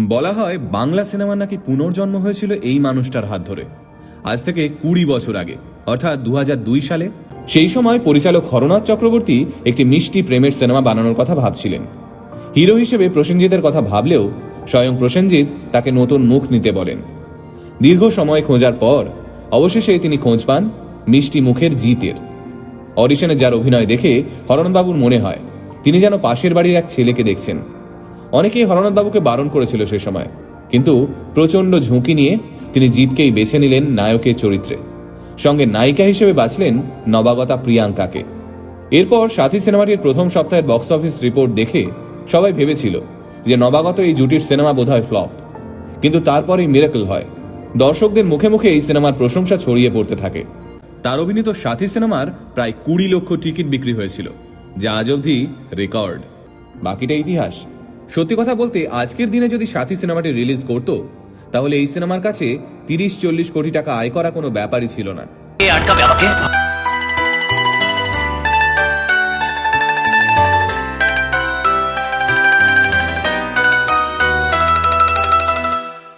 বলা হয়, বাংলা সিনেমার নাকি পুনর্জন্ম হয়েছিল এই মানুষটার হাত ধরে। আজ থেকে কুড়ি বছর আগে, অর্থাৎ দু হাজার দুই সালে, সেই সময় পরিচালক হরনাথ চক্রবর্তী একটি মিষ্টি প্রেমের সিনেমা বানানোর কথা ভাবছিলেন। হিরো হিসেবে প্রসেনজিতের কথা ভাবলেও, স্বয়ং প্রসেনজিৎ তাকে নতুন মুখ নিতে বলেন। দীর্ঘ সময় খোঁজার পর, অবশেষে তিনি খোঁজ পান মিষ্টি মুখের জিতের। অডিশনে যার অভিনয় দেখে হরণবাবুর মনে হয়, তিনি যেন পাশের বাড়ির এক ছেলেকে দেখছেন। অনেকেই হরনাথবাবুকে বারণ করেছিল সে সময়। কিন্তু প্রচণ্ড ঝুঁকি নিয়ে তিনি জিতকেই বেছে নিলেন নায়কের চরিত্রে। সঙ্গে নায়িকা হিসেবে বাছলেন নবাগতা প্রিয়াঙ্কাকে। এরপর সাথী সিনেমাটির প্রথম সপ্তাহের বক্স অফিস রিপোর্ট দেখে সবাই ভেবেছিল যে নবাগত এই জুটির সিনেমা বোধহয় ফ্লপ। কিন্তু তারপরেই মিরাকল হয়। দর্শকদের মুখে মুখে এই সিনেমার প্রশংসা ছড়িয়ে পড়তে থাকে। তার অভিনীত সাথী সিনেমার প্রায় কুড়ি লক্ষ টিকিট বিক্রি হয়েছিল, যা আজ অবধি রেকর্ড। বাকিটা ইতিহাস। সত্যি কথা বলতে, আজকের দিনে যদি সাথী সিনেমাটি রিলিজ করত, তাহলে এই সিনেমার কাছে তিরিশ চল্লিশ কোটি টাকা আয় করা কোনো ব্যাপারই ছিল না।